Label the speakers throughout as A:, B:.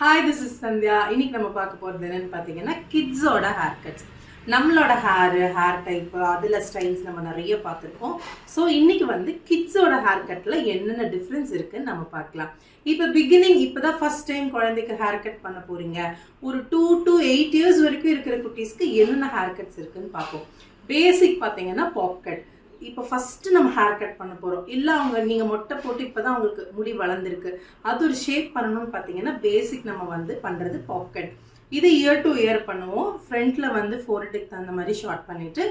A: Hi this is Sandhya இன்னைக்கு நம்ம பார்க்க போகிறது என்னன்னு பார்த்தீங்கன்னா கிட்ஸோட ஹேர் கட்ஸ் நம்மளோட ஹேரு ஹேர் டைப்பு அதில் ஸ்டைல்ஸ் நம்ம நிறைய பார்த்துருக்கோம். ஸோ இன்னைக்கு வந்து கிட்ஸோட ஹேர் கட்டில் என்னென்ன டிஃப்ரென்ஸ் இருக்குன்னு நம்ம பார்க்கலாம். இப்போ பிகினிங் இப்போ தான் ஃபஸ்ட் டைம் குழந்தைக்கு ஹேர் கட் பண்ண போறீங்க. ஒரு டூ டு எயிட் இயர்ஸ் வரைக்கும் இருக்கிற குட்டீஸ்க்கு என்னென்ன ஹேர் கட்ஸ் இருக்குன்னு பார்ப்போம். பேசிக் பார்த்தீங்கன்னா பாப் கட் இப்போ ஃபஸ்ட்டு நம்ம ஹேர் கட் பண்ண போகிறோம் இல்லை அவங்க நீங்கள் மொட்டை போட்டு இப்போ தான் அவங்களுக்கு முடி வளர்ந்துருக்கு. அது ஒரு ஷேப் பண்ணணும்னு பார்த்தீங்கன்னா பேசிக் நம்ம வந்து பண்ணுறது பாக்கெட் இது இயர் டு இயர் பண்ணுவோம். ஃப்ரண்ட்டில் வந்து ஃபோர்ட்டுக்கு தகுந்த மாதிரி ஷார்ட் பண்ணிவிட்டு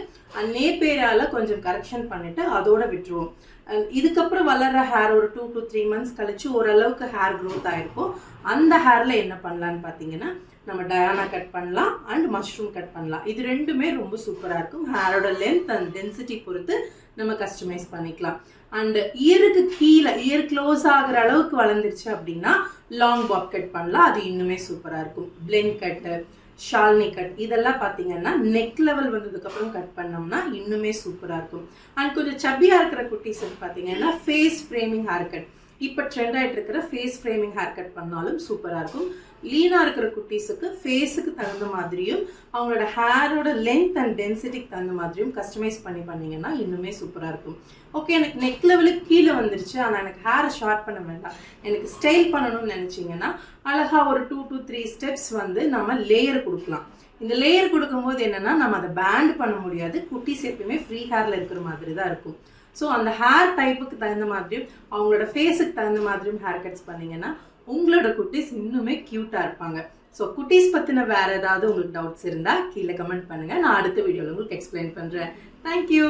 A: நேப்பேரால கொஞ்சம் கரெக்ஷன் பண்ணிவிட்டு அதோட விட்டுருவோம். இதுக்கப்புறம் வளர்ற ஹேர் ஒரு டூ டு த்ரீ மந்த்ஸ் கழிச்சு ஓரளவுக்கு ஹேர் க்ரோத் ஆகிருக்கும் அந்த ஹேரில் என்ன பண்ணலான்னு பார்த்தீங்கன்னா நம்ம டயானா கட் பண்ணலாம் அண்ட் மஷ்ரூம் கட் பண்ணலாம். இது ரெண்டுமே ரொம்ப சூப்பராக இருக்கும். ஹேரோட லென்த் அண்ட் டென்சிட்டி பொறுத்து நம்ம கஸ்டமைஸ் பண்ணிக்கலாம். அண்ட் இயருக்கு கீழே இயர் க்ளோஸ் ஆகிற அளவுக்கு வளர்ந்துருச்சு அப்படின்னா லாங் பாப் கட் பண்ணலாம். அது இன்னுமே சூப்பராக இருக்கும். பிளெண்ட் கட்டு ஷால்னி கட் இதெல்லாம் பார்த்தீங்கன்னா நெக் லெவல் வந்ததுக்கப்புறம் கட் பண்ணோம்னா இன்னுமே சூப்பராக இருக்கும். அண்ட் கொஞ்சம் சப்பியாக இருக்கிற குட்டீஸ் பார்த்தீங்கன்னா ஃபேஸ் ஃப்ரேமிங் ஹேர் கட் இப்போ ட்ரெண்ட் ஆகிட்டு இருக்கிற ஃபேஸ் ஃப்ரேமிங் ஹேர் கட் பண்ணாலும் சூப்பராக இருக்கும். லீனாக இருக்கிற குட்டீஸுக்கு ஃபேஸுக்கு தகுந்த மாதிரியும் அவங்களோட ஹேரோட லென்த் அண்ட் டென்சிட்டிக்கு தகுந்த மாதிரியும் கஸ்டமைஸ் பண்ணி பண்ணிங்கன்னா இன்னுமே சூப்பராக இருக்கும். ஓகே எனக்கு நெக் லெவலுக்கு கீழே வந்துருச்சு ஆனால் எனக்கு ஹேரை ஷார்ட் பண்ண வேண்டாம். எனக்கு ஸ்டைல் பண்ணணும்னு நினச்சிங்கன்னா அழகாக ஒரு டூ டு த்ரீ ஸ்டெப்ஸ் வந்து நம்ம லேயர் கொடுக்கலாம். இந்த லேயர் கொடுக்கும்போது என்னென்னா நம்ம அதை பேண்ட் பண்ண முடியாது. குட்டீஸ் எப்பயுமே ஃப்ரீ ஹேரில் இருக்கிற மாதிரி தான் இருக்கும். ஸோ அந்த ஹேர் டைப்புக்கு தகுந்த மாதிரியும் அவங்களோட ஃபேஸுக்கு தகுந்த மாதிரியும் ஹேர் கட்ஸ் பண்ணீங்கன்னா உங்களோட குட்டீஸ் இன்னுமே க்யூட்டாக இருப்பாங்க. ஸோ குட்டீஸ் பற்றின வேறு ஏதாவது உங்களுக்கு டவுட்ஸ் இருந்தால் கீழே கமெண்ட் பண்ணுங்கள் நான் அடுத்த வீடியோவில் உங்களுக்கு எக்ஸ்பிளைன் பண்ணுறேன் தேங்க்யூ